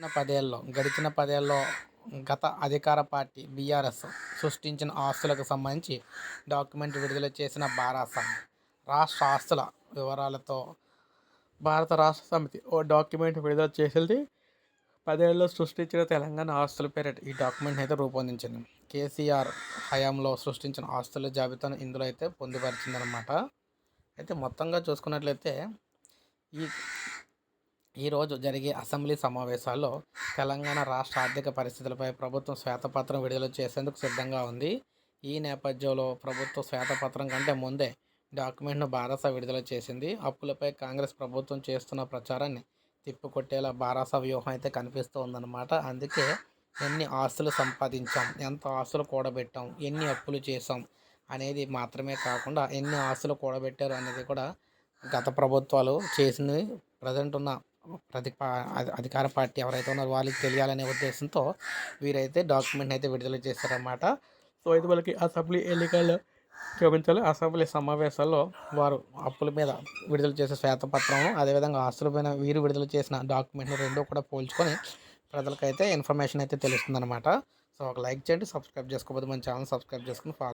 గడిచిన పదేళ్ళలో గడిచిన పదేళ్ళలో గత అధికార పార్టీ బీఆర్ఎస్ సృష్టించిన ఆస్తులకు సంబంధించి డాక్యుమెంట్ విడుదల చేసిన బారాస రాష్ట్ర ఆస్తుల వివరాలతో భారత రాష్ట్ర సమితి ఓ డాక్యుమెంట్ విడుదల చేసింది. పదేళ్ళలో సృష్టించిన తెలంగాణ ఆస్తుల పేరిట ఈ డాక్యుమెంట్ అయితే రూపొందించింది. కేసీఆర్ హయాంలో సృష్టించిన ఆస్తుల జాబితాను ఇందులో అయితే పొందుపరిచిందనమాట అయితే మొత్తంగా చూసుకున్నట్లయితే ఈ ఈరోజు జరిగే అసెంబ్లీ సమావేశాల్లో తెలంగాణ రాష్ట్ర ఆర్థిక పరిస్థితులపై ప్రభుత్వం శ్వేతపత్రం విడుదల చేసేందుకు సిద్ధంగా ఉంది. ఈ నేపథ్యంలో ప్రభుత్వ శ్వేతపత్రం కంటే ముందే డాక్యుమెంట్ను బారాస విడుదల చేసింది. అప్పులపై కాంగ్రెస్ ప్రభుత్వం చేస్తున్న ప్రచారాన్ని తిప్పికొట్టేలా బారాస వ్యూహం అయితే కనిపిస్తూ ఉందన్నమాట అందుకే ఎన్ని ఆస్తులు సంపాదించాం ఎంత ఆస్తులు కూడబెట్టాం ఎన్ని అప్పులు చేసాం అనేది మాత్రమే కాకుండా ఎన్ని ఆస్తులు కూడబెట్టారు అనేది కూడా గత ప్రభుత్వాలు చేసింది. ప్రజెంట్ ఉన్న ప్రతి అధికార పార్టీ ఎవరైతే ఉన్నారో వాళ్ళకి తెలియాలనే ఉద్దేశంతో వీరైతే డాక్యుమెంట్ అయితే విడుదల చేశారన్నమాట. సో ఇది వాళ్ళకి అసెంబ్లీ ఎన్నికల్లో క్షమించాలి అసెంబ్లీ సమావేశాల్లో వారు అప్పుల మీద విడుదల చేసే శ్వేతపత్రం అదేవిధంగా ఆస్తుల పైన వీరు విడుదల చేసిన డాక్యుమెంట్ రెండో కూడా పోల్చుకొని ప్రజలకైతే ఇన్ఫర్మేషన్ అయితే తెలుస్తుందన్నమాట. సో ఒక లైక్ చేయండి సబ్స్క్రైబ్ చేసుకోకపోతే మన ఛానల్ సబ్స్క్రైబ్ చేసుకుని ఫాలో